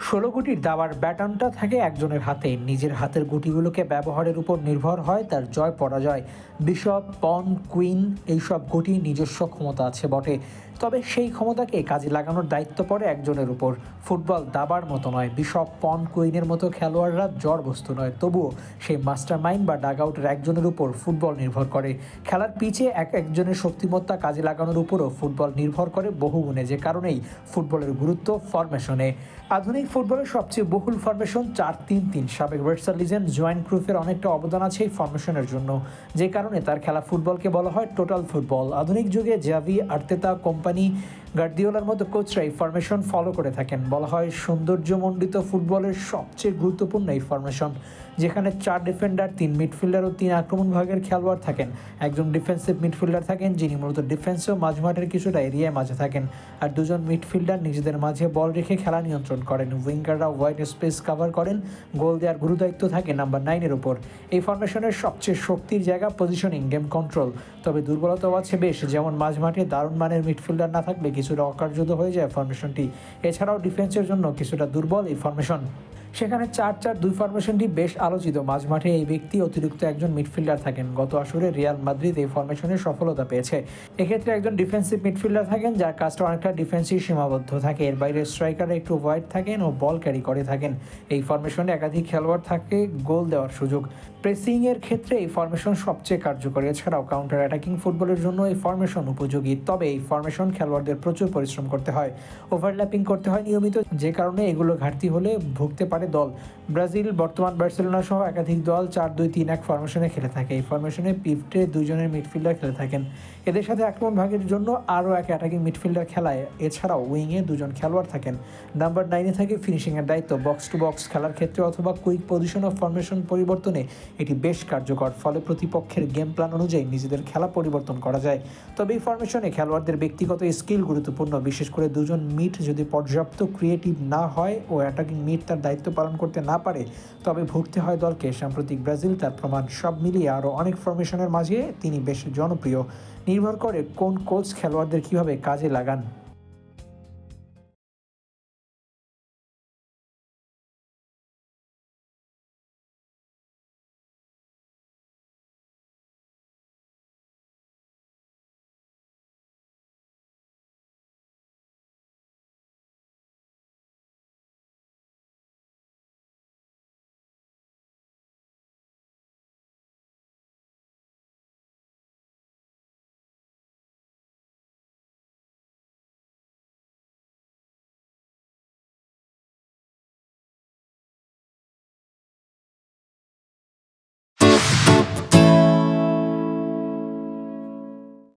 ষোলো গুটির দাবার ব্যাটনটা থাকে একজনের হাতে। নিজের হাতের গুটিগুলোকে ব্যবহারের উপর নির্ভর হয় তার জয়, পরাজয়। বিশপ, পন, কুইন এইসব গুটি নিজস্ব ক্ষমতা আছে বটে। তবে সেই ক্ষমতাকে কাজে লাগানোর দায়িত্ব পড়ে একজনের উপর। ফুটবল দাবার মতো নয়। বিশপ, পন, কুইনের মতো খেলোয়াড়রা জ্বর বস্তু নয়। তবুও সেই মাস্টার মাইন্ড বা ডাগ আউটের একজনের উপর ফুটবল নির্ভর করে। খেলার পিচে এক একজনের শক্তিমত্তা কাজে লাগানোর উপরও ফুটবল নির্ভর করে বহুগুণে যে কারণেই ফুটবলের গুরুত্ব ফরমেশনে আধুনিক ফুটবলের সবচেয়ে বহুল ফরমেশন চার তিন তিন। সাবেক ওয়েস্টার লিজেন্ড জয়েন্ট ক্রুফের অনেকটা অবদান আছে এই ফরমেশনের জন্য, যে কারণে তার খেলা ফুটবলকে বলা হয় টোটাল ফুটবল আধুনিক যুগে জাভি আর্তেতা কোম্পানি গার্দিওলার মতো কোচরা এই ফরমেশন ফলো করে থাকেন। বলা হয় সৌন্দর্যমণ্ডিত ফুটবলের সবচেয়ে গুরুত্বপূর্ণ এই ফরমেশন যেখানে চার ডিফেন্ডার তিন মিডফিল্ডার ও তিন আক্রমণ ভাগের খেলোয়াড় থাকেন। একজন ডিফেন্সিভ মিডফিল্ডার থাকেন, যিনি মূলত ডিফেন্স ও মাঝমাঠের কিছুটা এরিয়ায় মাঝে থাকেন। আর দুজন মিডফিল্ডার নিজেদের মাঝে বল রেখে খেলা নিয়ন্ত্রণ করেন। উইঙ্গাররা ওয়াইড স্পেস কভার করেন, গোল দেওয়ার গুরুদায়িত্ব থাকে নাম্বার নাইনের উপর। এই ফরমেশনের সবচেয়ে শক্তির জায়গা পজিশনিং গেম কন্ট্রোল তবে দুর্বলতাও আছে বেশ, যেমন মাঝমাঠে দারুণ মানের মিডফিল্ডার না থাকলে কিছুটা অকার্যত হয়ে যায় ফরমেশনটি এছাড়াও ডিফেন্সের জন্য কিছুটা দুর্বল এই ফরমেশন সেখানে চার চার দুই ফরমেশনটি বেশ আলোচিত। মাঝমাঠে এই ব্যক্তি অতিরিক্ত একজন মিডফিল্ডার থাকেন। গত আসরে রিয়াল মাদ্রিদ এই ফরমেশনে সফলতা পেয়েছে। এক্ষেত্রে একজন ডিফেন্সিভ মিডফিল্ডার থাকেন, যার কাজটা অনেকটা ডিফেন্সিভ সীমাবদ্ধ থাকে। এর বাইরে স্ট্রাইকার একটু ওয়াইড থাকেন ও বল ক্যারি করে থাকেন। এই ফরমেশনে একাধিক খেলোয়াড় থাকে, গোল দেওয়ার সুযোগ। প্রেসিং এর ক্ষেত্রে এই ফরমেশন সবচেয়ে কার্যকরী। এছাড়াও কাউন্টার অ্যাটাকিং ফুটবলের জন্য এই ফরমেশন উপযোগী। তবে এই ফরমেশন খেলোয়াড়দের প্রচুর পরিশ্রম করতে হয়। ওভারল্যাপিং করতে হয় নিয়মিত। যে কারণে এগুলো ঘাটতি হলে ভুগতে পারে দল। ব্রাজিল, বর্তমান বার্সেলোনা সহ একাধিক দল চার দুই তিন এক ফরমেশনে খেলে থাকে। এই ফরমেশনে পিফটে দুজনের মিডফিল্ডার খেলে থাকেন। এদের সাথে আক্রমণ ভাগের জন্য আরও এক অ্যাটাকিং মিডফিল্ডার খেলায়। এছাড়াও উইংয়ে দুজন খেলোয়াড় থাকেন। নাম্বার নাইনে থাকে ফিনিশিংয়ের দায়িত্ব। বক্স টু বক্স খেলার ক্ষেত্রে অথবা কুইক পজিশন অফ ফরমেশন পরিবর্তনে এটি বেশ কার্যকর। ফলে প্রতিপক্ষের গেম প্ল্যান অনুযায়ী নিজেদের খেলা পরিবর্তন করা যায়। তবে এই ফরমেশনে খেলোয়াড়দের ব্যক্তিগত স্কিল গুরুত্বপূর্ণ। বিশেষ করে দুজন মিট যদি পর্যাপ্ত ক্রিয়েটিভ না হয় ও অ্যাটাকিং মিট তার দায়িত্ব পালন করতে না পারে, তবে ভুগতে হয় দলকে। সাম্প্রতিক ব্রাজিল তার প্রমাণ সব মিলিয়ে আরও অনেক ফরমেশনের মাঝে তিনি বেশ জনপ্রিয়। নির্ভর করে কোন কোচ খেলোয়াড়দের কীভাবে কাজে লাগান।